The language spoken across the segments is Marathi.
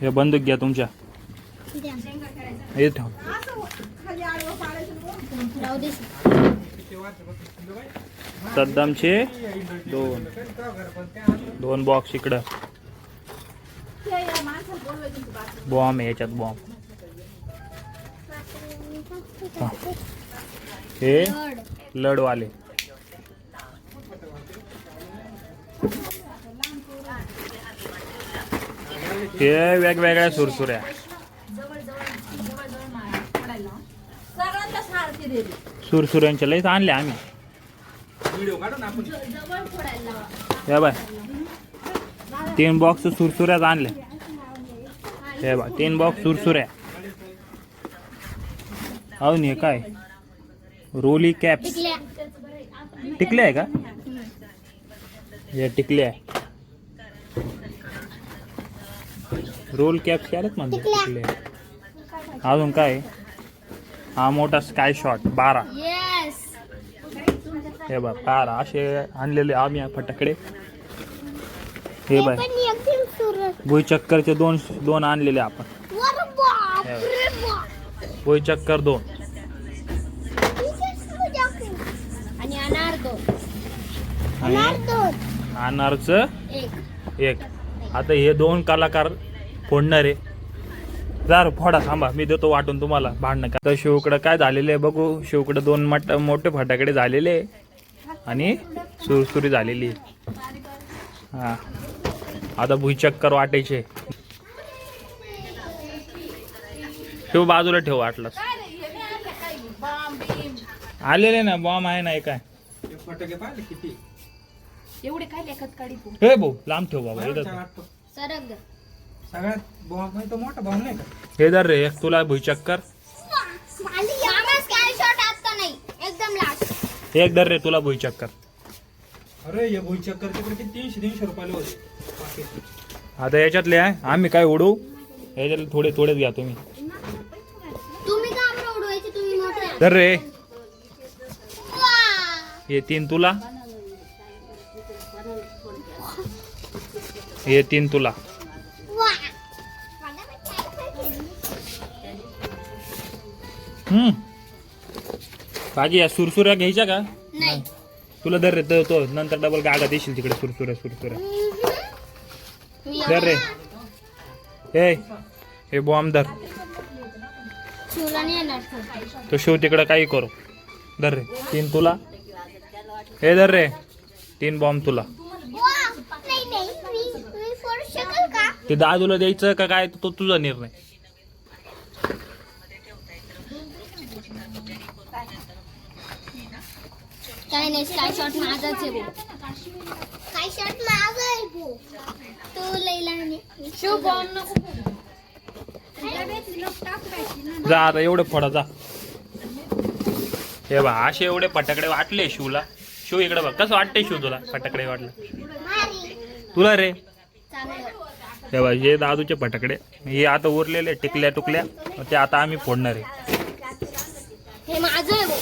हे बंदूक घ्या तुमच्या. हे ठेव. सद्दामचे दोन. दोन बॉक्स इकडं. बॉम्ब आहे याच्यात बॉम्ब हे. लडवाले हे वेगवेगळ्या सुरसुऱ्या. सुरसुऱ्यांच्या लईच आणल्या आम्ही. हे बाय तीन बॉक्स सुरसुऱ्याच आणल्या. हे बा तीन बॉक्स सुरसुऱ्या. अहो हे काय? रोली कॅप्स टिकल्या टिकले आहे का? हे टिकले आहे. रोल कॅप्स क्यारेच म्हणतो टिकले अजून काय? हा मोठा स्काय शॉट बारा. येस हे बघ बारा. असे आणलेले आम्ही फटाकडे. हे बाय पण एकदम सुरत भुईचक्करचे दोन दोन आणलेले आपण. वर बाप रे बाप. भुईचक्कर दोन. आणि अनारचं एक. एक. आता हे दोन कलाकार फोडणार आहे. जर फोडा थांबा. मी देतो वाटून तुम्हाला भांडणं. का तर शिवकडं काय झालेलं आहे बघू. शिवकडं दोन मट मोठे फटाकडे झालेले आहे. आणि सुरसुरी झालेली. हा. आता भुईचक्कर वाटायचे. शिव बाजूला ठेव वाटलंस. आलेले ना बॉम्ब आहे ना काय? फटाके पाहिले किती एवढे काय लेखत काढी तू? हे भाऊ लांब ठेव बाबा सरक सगळ्यात बॉम्ब म्हणजे तो मोठा बॉम्ब नाही का? हे धर रे तुला भुईचक्कर एक धर रे तुला भुईचक्कर अरे हे भुईचक्कर तिकडे किती? तीनशे तीनशे रुपयाला होते. पाकीट. आता याच्यातले आहे आम्ही काय उडू? याच्यातले थोडे थोडेच घ्या तुम्ही. तुम्ही का आम्हाला उडवायचे तुम्ही मोठे धर रे. वा हे तीन तुला. हे तीन तुला. हम्म. बाकी या सुरसुऱ्या घ्यायच्या का? नाही. तुला धर रे तो तो नंतर डबल गाडा देशील तिकडे सुरसुऱ्या सुरसुऱ्या. धर रे. हे हे बॉम्ब धर. शिवला नाही येणार तो. तो शिव तिकडं काही करू. धर रे. तीन तुला. हे धर रे. तीन बॉम्ब तुला. वा नाही नाही. मी मी फोडू शकेल का? ते दादूला द्यायचं का काय? तो तुझा निर्णय. काय नाही स्काय शॉट माझाच आहे स्काय शॉट माझा आहे भाऊ. तू लैला शिव बॉम्ब नको जा आता एवढे फोडा जा. हे बा असे एवढे फटाकडे वाटले शिवला. शिव इकडे बघ कसं वाटतंय शिव तुला फटाकडे वाटलं? तुला रे? हे बा हे दादूचे फटाकडे. हे आता उरलेले टिकल्या टुकल्या ते आता आम्ही फोडणार आहे. हे माझं आहे भाऊ.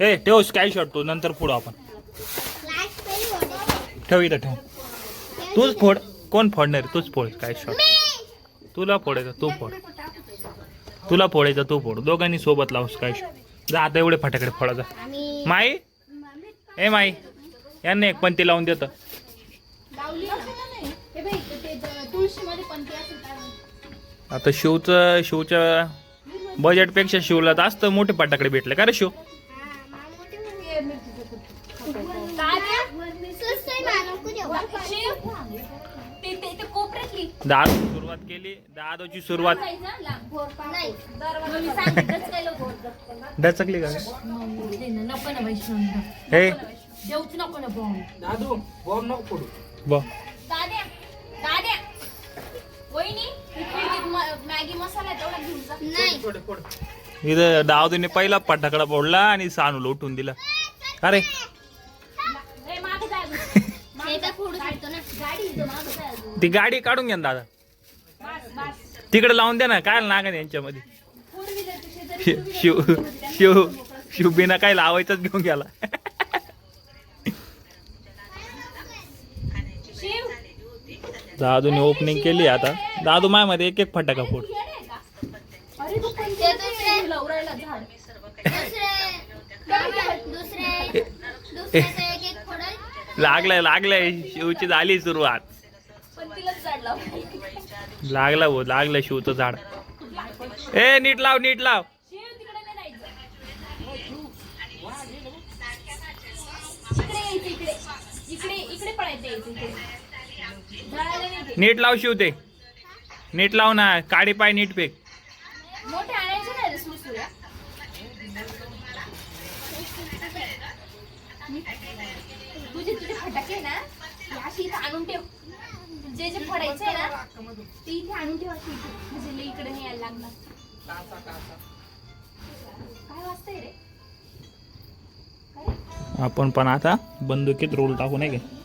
हे ठेव स्काय शॉट तू नंतर फोडू आपण. ठेव इथं ठेव. तूच फोड. कोण फोडणार? तूच फोड स्काय शॉट तुला फोडायचं तू फोड. तुला फोडायचं तू फोड. दोघांनी सोबत लावू स्काय शॉट जा आता एवढे फटाकडे फोडा जा. माई? ए माई. यांना एक पंती लावून देतं. लावली हे बाई ते पण ते असेल काय आता शिवचं शिवच्या बजेटपेक्षा शिवला जास्त मोठे फटाकडे भेटले. का रे शिव? दाद सुरुवात केली. दादोची सुरुवात. नाही दरवाजा मी सांगितलंच काय लोक डचकली का? नको ना वैष्णव हे देऊच नको ना बॉम्ब दादू बॉम्ब नको फोडू ब मॅगी मसाला आहे, तेवढा घेऊन जा. नाही. फोड फोड इथं दावदीने पहिला फटाकडा फोडला आणि सानूला उठून दिला. अरे. ए, मागं जा अजून. हे तर फोडू शकतो ना. गाडी इथं मागं जा अजून. ती गाडी काढून घ्या ना दादा. बस बस. तिकडे लावून द्या ना काय नागा यांच्यामध्ये. फोर व्हीलरच्या शेजारी शिव शिव शिव शिव बिना काय लावायचंच घेऊन गेला. शिव. दादूने ओपनिंग केली आता. दादू मायामध्ये एक एक फटाका फोड. लागलंय लागलंय. शिवची झाली सुरुवात. पण तिलाच झाड लाव. लागलं हो लागलं शिवचं झाड. ए नीट लाव नीट लाव. नीट लाव शिव ते. नीट लाव ना काडी पाय नीट फेक. मोठे आणायचे नाही रे सुरसुऱ्या. तुझे तुझे फटाके ना अशी इथं आणून ठेव. जे जे फोडायचं आहे ना ते इथे आणून ठेव अशी इथे. म्हणजे लई इकडे नाही यायला लागणार. काय वाजतंय रे? काय? रे? आपण पण आता बंदुकीत रोल टाकू नाही का?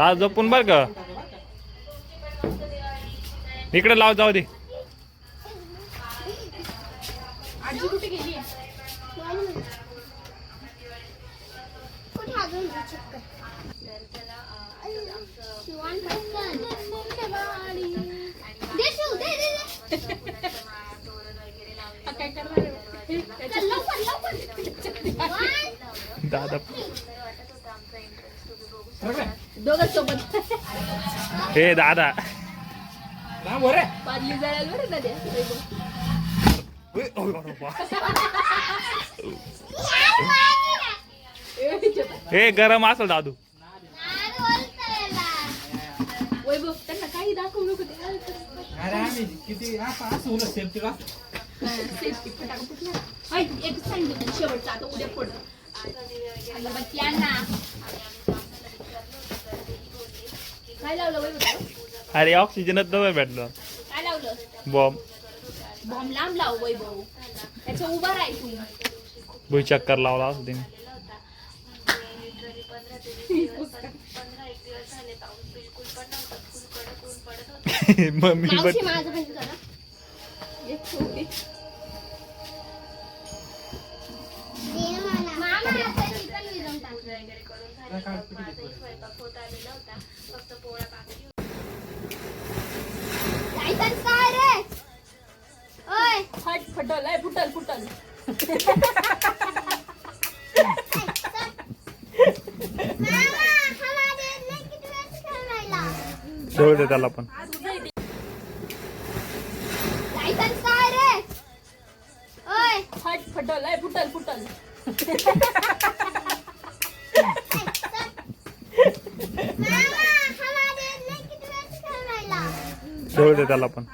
दादा जपून बर का? इकडे लाव जाऊ दे. आजी कुठे गेली कुठे अजून चक्कर शिवान पटकन दे शिव दे दे दे काय करणार आहे? चल, लवकर लवकर One, दादा दोघं सोबत हे दादा हो पाजली जायला बरं हे गरम असेल दादू. वैभव त्यांना काही दाखवू नको एक सांगितलं शेवटचा आता उद्या काय लावलं वैभव अरे ऑक्सिजनच नव्हे भेटलं. काय लावलं? बॉम्ब. बॉम्ब लांब लाव वैभव त्याच्या उभा राह तू भुईचक्कर लावला असं मम्मी मावशी पण माझं पण करा एक छोटी. मामा आता चिकन विजवून टाक. लायसन काय रे ओय फट फटल आहे फुटल फुटल ठेवू दे त्याला पण. काय रे ओय. फट फटल आहे फुटल फुटल. मामा दे त्याला पण.